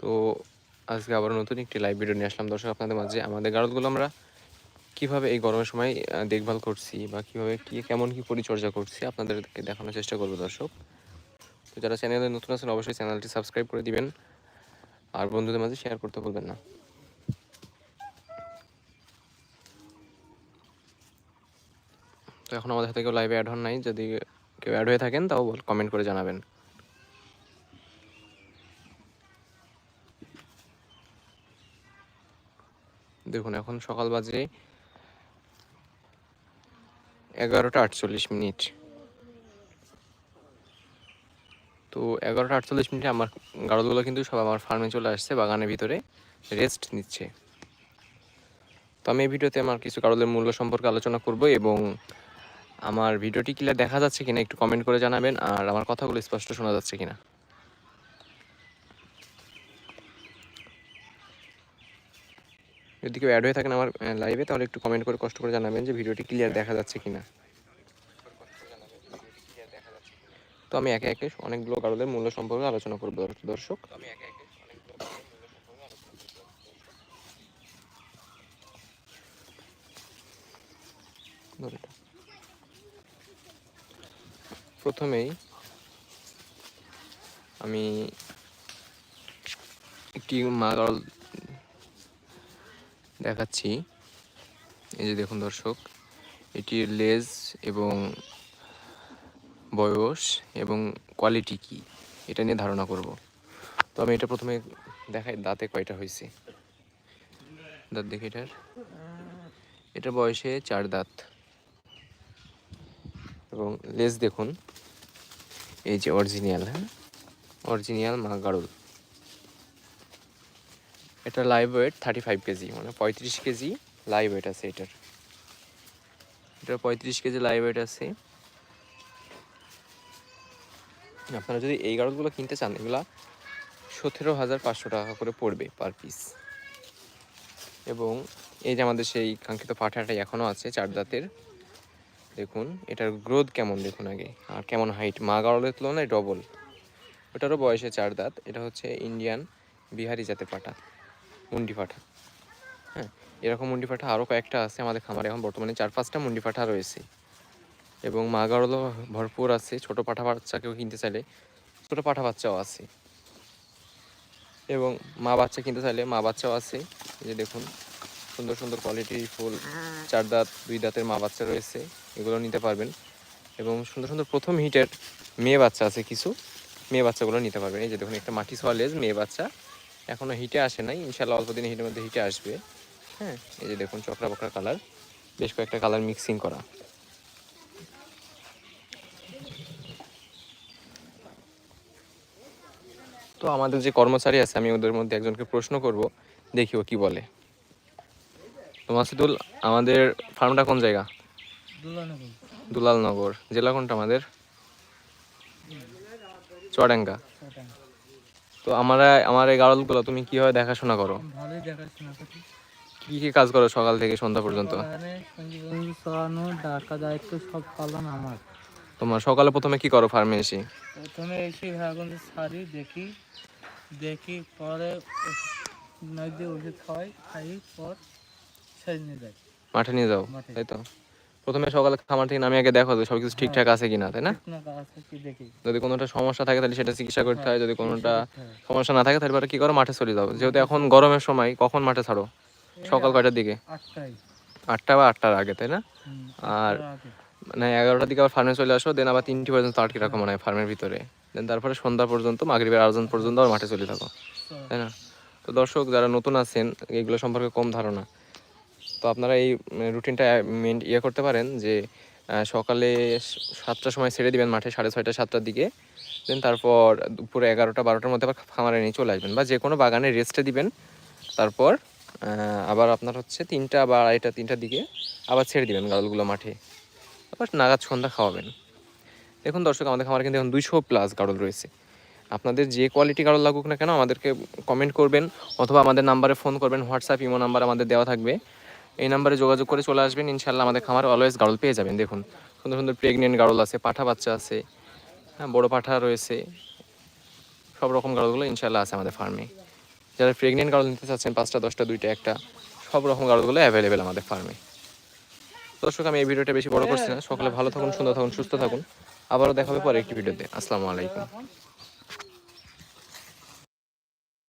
তো আজকে আবার নতুন একটি লাইভ ভিডিও নিয়ে আসলাম। দর্শক, আপনাদের মাঝে আমাদের গারদগুলো আমরা কীভাবে এই গরমের সময় দেখভাল করছি বা কীভাবে কী, কেমন কি পরিচর্যা করছি আপনাদেরকে দেখানোর চেষ্টা করব দর্শক। তো যারা চ্যানেলে নতুন আছেন, অবশ্যই চ্যানেলটি সাবস্ক্রাইব করে দিবেন। আর বন্ধুদের মাঝে শেয়ার করতে ভুলবেন না। তো এখন আমাদের সাথে কেউ লাইভে অ্যাড হন নাই। যদি কেউ অ্যাড হয়ে থাকেন, তাও কমেন্ট করে জানাবেন। দেখুন, এখন সকাল বাজে এগারোটা আটচল্লিশ মিনিট। তো এগারোটা আটচল্লিশ মিনিটে আমার গাড়লগুলো কিন্তু সব আমার ফার্মে চলে আসছে, বাগানের ভিতরে রেস্ট নিচ্ছে। তো আমি এই ভিডিওতে আমার কিছু গাড়লের মূল্য সম্পর্কে আলোচনা করব এবং আমার ভিডিওটি ক্লিয়ার দেখা যাচ্ছে কিনা একটু কমেন্ট করে জানাবেন, আর আমার কথাগুলো স্পষ্ট শোনা যাচ্ছে কিনা। যদি কেউ অ্যাড হয়ে থাকেন আমার লাইভে তাহলে একটু কমেন্ট করে কষ্ট করে জানাবেন যে ভিডিওটি ক্লিয়ার দেখা যাচ্ছে কিনা। তো আমি একে একে অনেকগুলো কারণের মূল্য সম্পর্কে আলোচনা করব দর্শক। প্রথমেই আমি একটি মাগাল দেখাচ্ছি। এই যে দেখুন দর্শক এটির লেজ এবং বয়স এবং কোয়ালিটি কি, এটা নিয়ে ধারণা করব। তো আমি এটা প্রথমে দেখাই, দাঁতে কয়টা হয়েছে? দাঁত দেখি এটার। এটা বয়সে চার দাঁত। এবং লেজ দেখুন, এই যে অরিজিনাল হ্যাঁ? অরিজিনাল মা গাড়ল এটা live weight thirty five kg মানে পঁয়ত্রিশ কেজি লাইভ ওয়েট আছে এটার। এটার পঁয়ত্রিশ কেজি লাইভ ওয়েট আছে। আপনারা যদি এই গাড়লগুলো কিনতে চান, এগুলা সতেরো হাজার পাঁচশো টাকা করে পড়বে পার পিস এবং এই যে আমাদের সেই কাঙ্ক্ষিত পাঠাটাই এখনও আছে চার দাঁতের। দেখুন, এটার গ্রোথ কেমন দেখুন আগে। আর কেমন হাইট মা গাড়লের তুলনায় ডবল ওটারও বয়সে চার দাঁত। এটা হচ্ছে ইন্ডিয়ান বিহারি জাতের পাঠা মুন্ডি পাঠা হ্যাঁ এরকম মুন্ডি পাঠা আরও কয়েকটা আছে আমাদের খামারে। এখন বর্তমানে চার পাঁচটা মুন্ডি পাঠা রয়েছে। এবং মা গাড়লও ভরপুর আছে, ছোটো পাঠা বাচ্চাকেও কিনতে চাইলে, ছোটো পাঠা বাচ্চাও আছে। এবং মা বাচ্চা কিনতে চাইলে মা বাচ্চাও আছে। যে দেখুন, সুন্দর সুন্দর কোয়ালিটির ফুল, চার দাঁত, দুই দাঁতের মা বাচ্চা রয়েছে, এগুলো নিতে পারবেন। এবং সুন্দর সুন্দর প্রথম হিটের মেয়ে বাচ্চা আছে কিছু, মেয়ে বাচ্চাগুলো নিতে পারবেন। এই যে দেখুন, একটা মাটি সোয়ালেজ মেয়ে বাচ্চা। এখনও হিটে আসে নাই। ইনশাল্লাহ অল্প দিনে হিটের মধ্যে হিটে আসবে। হ্যাঁ এই যে দেখুন চকরা বকরা কালার বেশ কয়েকটা কালার মিক্সিং করা। তো আমাদের যে কর্মচারী আছে, আমি ওদের মধ্যে একজনকে প্রশ্ন করব, দেখি ও কি বলে। তো মাসিদুল, আমাদের ফার্মটা কোন জায়গা? দুলালনগর। জেলা কোনটা আমাদের? চুয়াডাঙ্গা। ছটা তো আমরা আমার এই গাড়লগুলো তুমি কীভাবে দেখাশোনা করো? ভালোই দেখাশোনা করি কি কি কাজ করো সকাল থেকে সন্ধ্যা পর্যন্ত? বাগানে সঙ্গী বন্ধু চড়ানো ডাকা দায়িত্ব সব পালন আমার। তোমার সকালে প্রথমে কি করো ফার্মে এসে? প্রথমে এসে ভাগন সারি দেখি দেখি পরে নদী ওষুধ খাওয়াই খাই পর ছেড়ে নিয়ে যাই। মাঠে নিয়ে যাও তাই তো? প্রথমে সকালে খামার থেকে নামে আগে দেখো যে সব কিছু ঠিকঠাক আছে কিনা তাই না? যদি কোনোটা সমস্যা থাকে তাহলে সেটা চিকিৎসা করতে হয় যদি কোনোটা হ্যাঁ। সমস্যা না থাকে তাহলে কি করো মাঠে চলে যাও। যেহেতু এখন গরমের সময় কখন মাঠে ছাড়ো? সকাল কয়টার দিকে? আটটা বা আটটার আগে তাই না? আর মানে এগারোটার দিকে আবার ফার্মে চলে আসো দেন আবার তিনটি পর্যন্ত আটকে রাখো মানে ফার্মের ভিতরে। দেন তারপরে সন্ধ্যা পর্যন্ত মাগরিবের আয়োজন পর্যন্ত আবার মাঠে চলে থাকো তাই না? তো দর্শক যারা নতুন আছেন এগুলো সম্পর্কে কম ধারণা। তো আপনারা এই রুটিনটা ইয়ে করতে পারেন যে সকালে সাতটার সময় ছেড়ে দিবেন মাঠে সাড়ে ছয়টা, সাতটার দিকে। দেন তারপর দুপুরে এগারোটা, বারোটার মধ্যে আবার খামারে নিয়ে চলে আসবেন বা যে কোনো বাগানে রেস্টে দিবেন। তারপর আবার আপনার হচ্ছে তিনটা বা আড়াইটা, তিনটার দিকে আবার ছেড়ে দিবেন গাড়লগুলো মাঠে। আবার নাগাদ সন্ধ্যা খাওয়াবেন। দেখুন দর্শক, আমাদের খামারে কিন্তু এখন দুইশো প্লাস গাড়ল রয়েছে। আপনাদের যে কোয়ালিটি গাড়ল লাগুক না কেন, আমাদেরকে কমেন্ট করবেন অথবা আমাদের নাম্বারে ফোন করবেন। হোয়াটসঅ্যাপ ইমো নাম্বার আমাদের দেওয়া থাকবে। এই নাম্বারে যোগাযোগ করে চলে আসবেন। ইনশাল্লাহ আমাদের খামার অলওয়েজ গাড়ল পেয়ে যাবেন। দেখুন, সুন্দর সুন্দর প্রেগনেন্ট গাড়ল আছে, পাঠা বাচ্চা আছে হ্যাঁ বড়ো পাঠা রয়েছে, সব রকম গাড়লগুলো ইনশাল্লাহ আছে আমাদের ফার্মে যারা প্রেগনেন্ট গাড়ল নিতে চাচ্ছেন, পাঁচটা, দশটা, দুইটা, একটা, সব রকম গাড়লগুলো অ্যাভেলেবেল আমাদের ফার্মে দর্শক, আমি এই ভিডিওটা বেশি বড় করছি না। সকলে ভালো থাকুন, সুন্দর থাকুন, সুস্থ থাকুন। আবারও দেখা হবে পরে একটি ভিডিওতে। আসসালামু আলাইকুম।